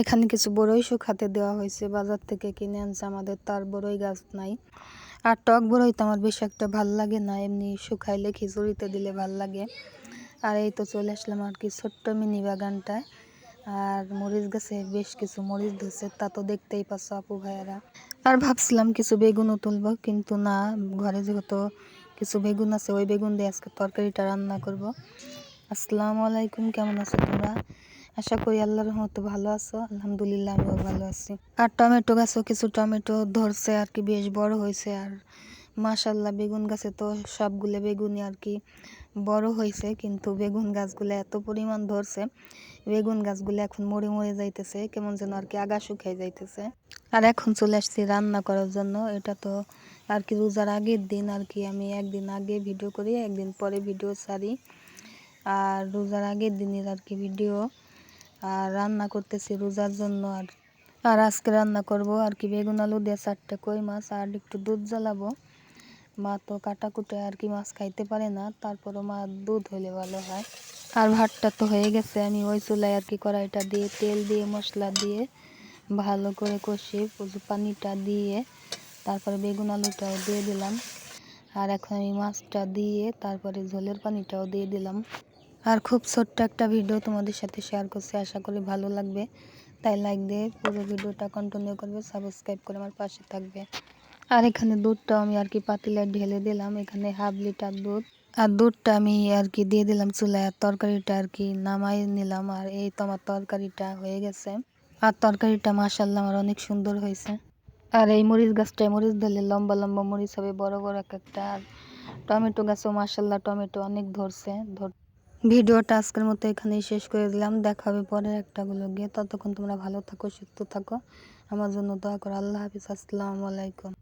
এখানে কিছু বড়ই শুকাতে দেওয়া হয়েছে। বাজার থেকে কিনে আনছে আমাদের, তার বড়ই গাছ নাই। আর টক বড়ই তো আমার বেশ একটা ভালো লাগে না, এমনি শুকাইলে খিচুড়িতে দিলে ভালো লাগে। আর এই তো চলে আসলাম আর কি ছোট্ট মিনি বাগানটায়। আর মরিচ গাছে বেশ কিছু মরিচ ধরছে, তা তো দেখতেই পাচ্ছ আপু ভাইয়ারা। আর ভাবছিলাম কিছু বেগুনও তুলবো, কিন্তু না, ঘরে যেহেতু কিছু বেগুন আছে, ওই বেগুন দিয়ে আজকে তরকারিটা রান্না করব। আসসালামু আলাইকুম, কেমন আছো তোমরা? আশা করি আল্লাহর রহমতে ভালো আছো। আলহামদুলিল্লাহ, আমিও ভালো আছি। আর টমেটো গাছও কিছু টমেটো ধরছে আর কি, বেশ বড় হয়েছে। আর মাশাল্লাহ বেগুন গাছে তো সবগুলো বেগুনই আর কি বড় হয়েছে, কিন্তু বেগুন গাছগুলো এত পরিমাণ ধরছে। বেগুন গাছগুলো এখন মরে মরে যাইতেছে, কেমন যেন আর কি আগা শুকাই যাইতেছে। আর এখন চলে আসছি রান্না করার জন্য। এটা তো আর কি রোজার আগের দিন আর কি, আমি একদিন আগে ভিডিও করি, একদিন পরে ভিডিও ছাড়ি। আর রোজার আগের দিনের আর কি ভিডিও। আর রান্না করতেছি রোজার জন্য আর আর আজকে রান্না করব আর কি, বেগুন আলু দিয়ে চারটে কই মাছ আর একটু দুধ জ্বালাবো। মা তো কাটাকুটে আর কি মাছ খাইতে পারে না, তারপরও মা দুধ হলে ভালো হয়। আর ভাতটা তো হয়ে গেছে, আমি ওই চুলায় আর কি কড়াইটা দিয়ে, তেল দিয়ে, মশলা দিয়ে ভালো করে কষি পানিটা দিয়ে তারপরে বেগুন আলুটাও দিয়ে দিলাম। আর এখন আমি মাছটা দিয়ে তারপরে ঝোলের পানিটাও দিয়ে দিলাম। আর খুব ছোট্ট একটা ভিডিও তোমাদের সাথে শেয়ার করছি, আশা করি ভালো লাগবে। তাই লাইক দিয়ে পুরো ভিডিওটা কন্টিনিউ করবে সাবস্ক্রাইব করে আমার পাশে থাকবে। আর এখানে দুধটা আমি আর কি পাতিলে ঢেলে দিলাম, এখানে হাফ লিটার দুধ। আর দুধটা আমি আর কি দিয়ে দিলাম চুলায়, আর তরকারিটা আর কি নামাই নিলাম, আর এই তো আমার তরকারিটা হয়ে গেছে। আর তরকারিটা মাসাল্লাহ আমার অনেক সুন্দর হয়েছে। আর এই মরিচ গাছটায় মরিচ ধরলে লম্বা লম্বা মরিচ হবে, বড় বড় এক একটা। আর টমেটো গাছও মাসাল্লাহ টমেটো অনেক ধরছে, ধর ভিডিওটা আজকের মতো এখানেই শেষ করে দিলাম। দেখা হবে পরের একটা গিয়ে ততক্ষণ তোমরা ভালো থাকো, সুস্থ থাকো। আমার জন্য দোয়া করো। আল্লাহ হাফিজ। আসসালামু আলাইকুম।